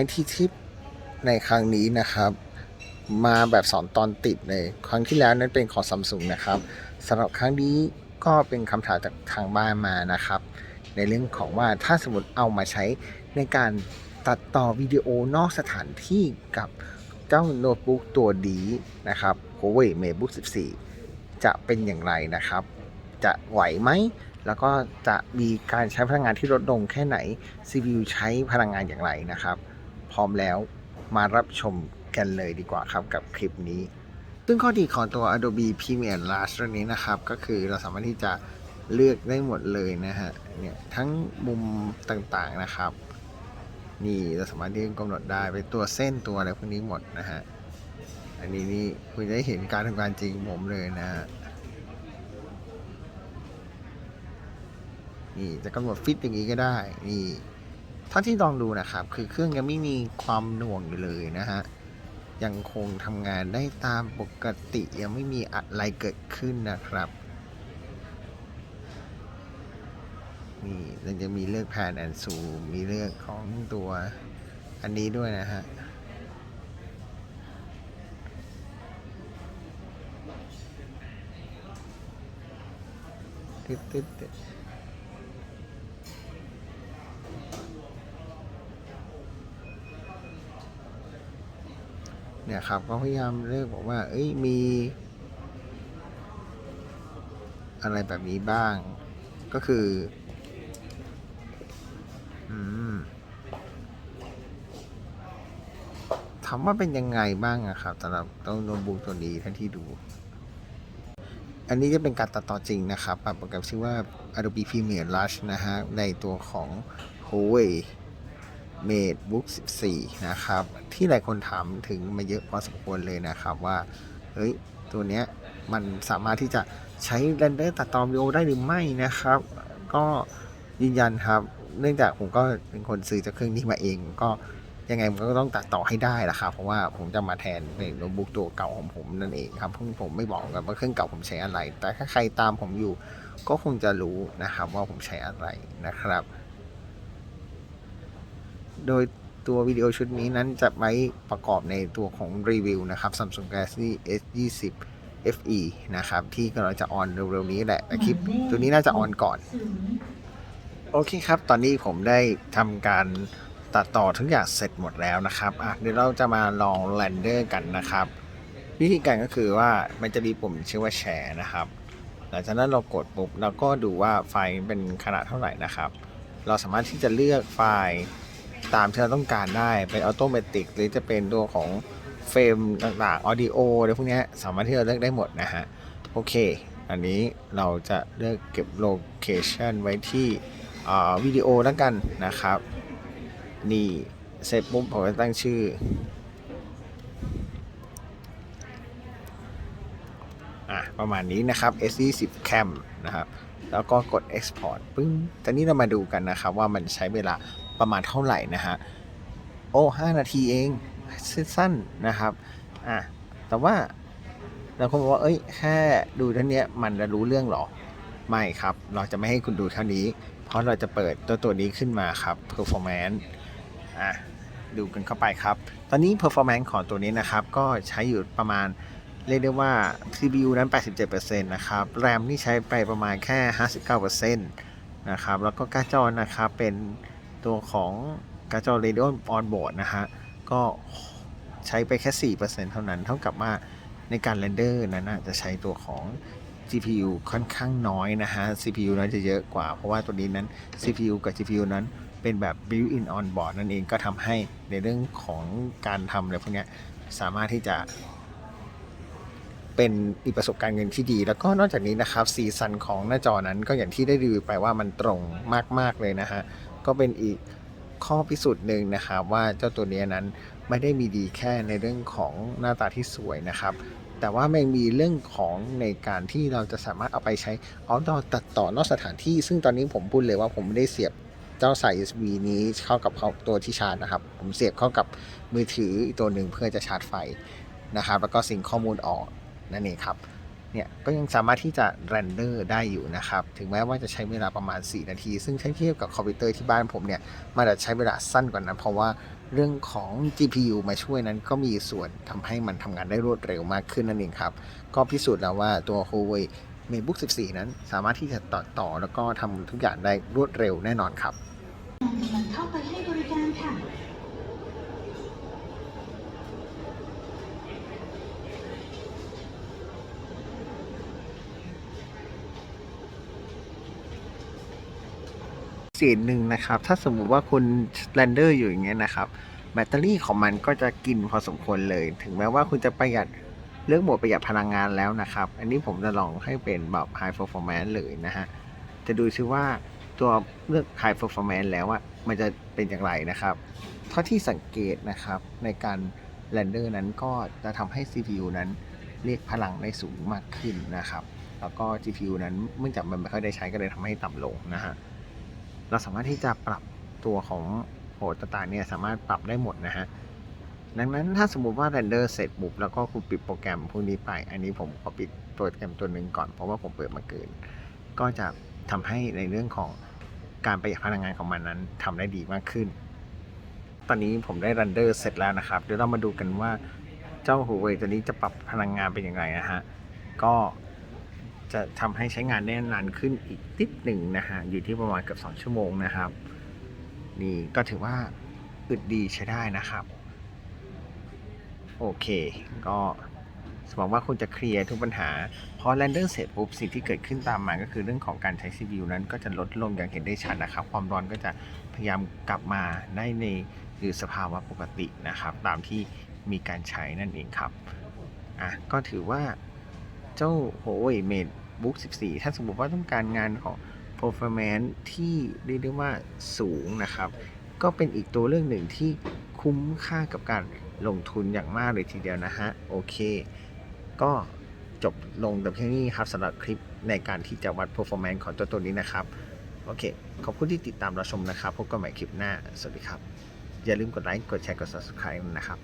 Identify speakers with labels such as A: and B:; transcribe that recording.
A: IT ทิปในครั้งนี้นะครับ มาแบบสอนตอนติดเลยครั้งที่แล้วนั้นเป็นของซัมซุงนะครับสำหรับครั้งนี้ก็เป็นคำถามจากทางบ้านมานะครับ ในเรื่องของว่าถ้าสมมติเอามาใช้ในการตัดต่อวิดีโอนอกสถานที่กับเจ้าโน้ตบุ๊กตัวดีนะครับ Huawei MateBook 14 จะเป็นอย่างไรนะครับ จะไหวไหมแล้วก็จะมีการใช้พลังงานที่ลดลงแค่ไหน CPU ใช้พลังงานอย่างไรนะครับ พร้อมแล้วมารับชมกันเลยดีกว่าครับกับคลิปนี้ ซึ่งข้อดีของตัว Adobe Premiere Rush ตัวนี้นะครับ ก็คือเราสามารถที่จะเลือกได้หมดเลยนะฮะเนี่ยทั้งมุมต่างๆนะครับ นี่เราสามารถที่จะกำหนดได้เป็นตัวเส้นตัวอะไรพวกนี้หมดนะฮะอันนี้นี่คุณจะได้เห็นการทำงานจริงของผมเลยนะฮะนี่จะกำหนดฟิตอย่างนี้ก็ได้ นี่ เท่าที่ลองดูนะครับ คือเครื่องยังไม่มีความหน่วงอยู่เลยนะฮะ ยังคงทำงานได้ตามปกติยังไม่มีอะไรเกิดขึ้นนะครับนี่เราจะมีเลือกแผนแอนซูมีเลือกของตัวอันนี้ด้วยนะฮะตึ๊ดตึ๊ด เนี่ยครับก็พยายามเลือกบอกว่า เอ้ยมี อะไรแบบนี้บ้าง ก็คือ อืมถามว่าเป็นยังไงบ้างอะครับสำหรับตัวโน้ตบุ๊กตัวนี้ท่านที่ดู อันนี้จะเป็นการตัดต่อจริงนะครับปรับโปรแกรมชื่อว่า Adobe Premiere Rush นะฮะ ในตัวของ Huawei MateBook 14 นะครับ ที่หลายคนถามถึงมาเยอะพอสมควรเลยนะครับว่า เฮ้ย ตัวเนี้ยมันสามารถที่จะใช้เรนเดอร์ตัดต่อวิดีโอได้หรือไม่นะครับ ก็ยืนยันครับ เนื่องจากผมก็เป็นคนซื้อจากเครื่องนี้มาเองก็ยังไงผมก็ต้องตัดต่อให้ได้แหละครับ เพราะว่าผมจะมาแทนในโน้ตบุ๊กตัวเก่าของผมนั่นเองครับซึ่งผมไม่บอกกันว่าเครื่องเก่าผมใช้อะไร แต่ถ้าใครตามผมอยู่ก็คงจะรู้นะครับว่าผมใช้อะไรนะครับ โดยตัววิดีโอชุดนี้นั้นจะไว้ประกอบในตัวของรีวิวนะครับ Samsung Galaxy S20 FE นะครับ ที่กำลังจะออนเร็วๆนี้แหละแต่คลิปตัวนี้น่าจะออนก่อน โอเคครับ ตอนนี้ผมได้ทำการตัดต่อทุกอย่างเสร็จหมดแล้วนะครับอะเดี๋ยวเราจะมาลองแรนเดอร์กันนะครับ วิธีการก็คือว่ามันจะมีปุ่มชื่อว่าแชร์นะครับ หลังจากนั้นเรากดปุ๊บเราก็ดูว่าไฟล์เป็นขนาดเท่าไหร่นะครับ เราสามารถที่จะเลือกไฟล์ ตามที่เราต้องการได้ เป็นออโตเมติกหรือจะเป็นตัวของเฟรมต่างๆออดิโออะไรพวกนี้สามารถที่เราเลือกได้หมดนะฮะ โอเค อันนี้เราจะเลือกเก็บโลเคชันไว้ที่วิดีโอแล้วกันนะครับ นี่เสร็จปุ๊บผมจะตั้งชื่อ อะ ประมาณนี้นะครับ S20 Cam นะครับ แล้วก็กด Export ปึ้งตอนนี้เรามาดูกันนะครับว่ามันใช้เวลา ประมาณเท่าไหร่นะฮะ โอ้5นาทีเองสั้นๆนะครับ อะ แต่ว่าเราคงบอกว่า เอ้ย แค่ดูเท่านี้มันจะรู้เรื่องหรอ ไม่ครับ เราจะไม่ให้คุณดูเท่านี้ เพราะเราจะเปิดตัวตัวนี้ขึ้นมาครับ performance อะ ดูกันเข้าไปครับ ตอนนี้ performance ของตัวนี้นะครับ ก็ใช้อยู่ประมาณ เรียกได้ว่า CPU นั้น 87%นะครับ RAM นี่ใช้ไปประมาณแค่ 59%นะครับ แล้วก็การ์ดจอนะครับ เป็น ตัวของการจอ Radeon Onboard นะฮะ ก็ใช้ไปแค่ 4%เท่านั้น เท่ากับว่าในการเรนเดอร์นั้นจะใช้ตัวของ GPU ค่อนข้างน้อยนะฮะ CPU นั้นจะเยอะกว่า เพราะว่าตัวนี้นั้น CPU กับ GPU นั้นเป็นแบบ built-in on board นั่นเองก็ทำให้ในเรื่องของการทำอะไรพวกนี้สามารถที่จะ เป็นอีกประสบการณ์เงินที่ดี แล้วก็นอกจากนี้นะครับสีสันของหน้าจอนั้นก็อย่างที่ได้รีวิวไปว่ามันตรงมาก ๆ เลยนะฮะ ก็เป็นอีกข้อพิสูจน์หนึ่งนะครับว่าเจ้าตัวนี้นั้นไม่ได้มีดีแค่ในเรื่องของหน้าตาที่สวยนะครับ แต่ว่ามันมีเรื่องของในการที่เราจะสามารถเอาไปใช้เอาดอตัดต่อนอกสถานที่ ซึ่งตอนนี้ผมพูดเลยว่าผมไม่ได้เสียบเจ้าสาย USB นี้เข้ากับตัวที่ชาร์จนะครับ ผมเสียบเข้ากับมือถืออีกตัวหนึ่งเพื่อจะชาร์จไฟนะครับ แล้วก็สิงข้อมูลออกนั่นเองครับ เนี่ยก็ยังสามารถที่จะเรนเดอร์ได้อยู่นะครับ ถึงแม้ว่าจะใช้เวลาประมาณ 4 นาที ซึ่งถ้าเทียบกับคอมพิวเตอร์ที่บ้านผมเนี่ยมันจะใช้เวลาสั้นกว่านั้น เพราะว่าเรื่องของ GPU มาช่วยนั้นก็มีส่วนทำให้มันทำงานได้รวดเร็วมากขึ้นนั่นเองครับ ก็พิสูจน์แล้วว่าตัว Huawei MateBook 14 นั้นสามารถที่จะต่อต่อแล้วก็ทำทุกอย่างได้รวดเร็วแน่นอนครับ
B: เศ
A: ษหนึ่งนะครับ ถ้าสมมุติว่าคุณแรนเดอร์อยู่อย่างเงี้ยนะครับ แบตเตอรี่ของมันก็จะกินพอสมควรเลย ถึงแม้ว่าคุณจะประหยัดเลือกโหมดประหยัดพลังงานแล้วนะครับ อันนี้ผมจะลองให้เป็นแบบ High Performance เลยนะฮะ จะดูซิว่าตัวเลือก High Performance แล้วอะมันจะเป็นอย่างไรนะครับ เท่าที่สังเกตนะครับในการแรนเดอร์นั้นก็จะทำให้ CPU นั้นเรียกพลังได้สูงมากขึ้นนะครับ แล้วก็ GPU นั้นเนื่องจากมันไม่ค่อยได้ใช้ก็เลยทำให้ต่ำลงนะฮะ เราสามารถที่จะปรับตัวของโหดต่างๆเนี่ยสามารถปรับได้หมดนะฮะดังนั้นถ้าสมมุติว่าเรนเดอร์เสร็จปุ๊บแล้วก็คุณปิดโปรแกรมพวกนี้ไป อันนี้ผมขอปิดโปรแกรมตัวหนึ่งก่อนเพราะว่าผมเปิดมาเกิน ก็จะทำให้ในเรื่องของการประหยัดพลังงานของมันนั้นทำได้ดีมากขึ้น ตอนนี้ผมได้เรนเดอร์เสร็จแล้วนะครับเดี๋ยวเรามาดูกันว่าเจ้า Huawei ตัวนี้จะปรับพลังงานเป็นอยังไงนะฮะก็ จะทำให้ใช้งานได้นานขึ้นอีกนิดหนึ่งนะฮะอยู่ที่ประมาณเกือบ2ชั่วโมงนะครับ นี่ก็ถือว่าอึดดีใช้ได้นะครับ โอเค ก็หวังว่าคุณจะเคลียร์ทุกปัญหา พอแรนเดอร์เสร็จปุ๊บสิ่งที่เกิดขึ้นตามมาก็คือเรื่องของการใช้ CPU นั้นก็จะลดลงอย่างเห็นได้ชัดนะครับ ความร้อนก็จะพยายามกลับมาได้ในหรือสภาวะปกตินะครับ ตามที่มีการใช้นั่นเองครับอะก็ถือว่า เจ้า Huawei MateBook 14 ถ้าสมมติว่าต้องการงานของ performance ที่เรียกได้ว่าสูงนะครับ ก็เป็นอีกตัวเรื่องหนึ่งที่คุ้มค่ากับการลงทุนอย่างมากเลยทีเดียวนะฮะ โอเค ก็จบลงแต่เพียงนี้ครับสำหรับคลิปในการที่จะวัด performance ของตัวตัวนี้นะครับ โอเค ขอบคุณที่ติดตามรับชมนะครับ พบกันใหม่คลิปหน้า สวัสดีครับ อย่าลืมกดไลค์ กดแชร์ กด subscribe นะครับ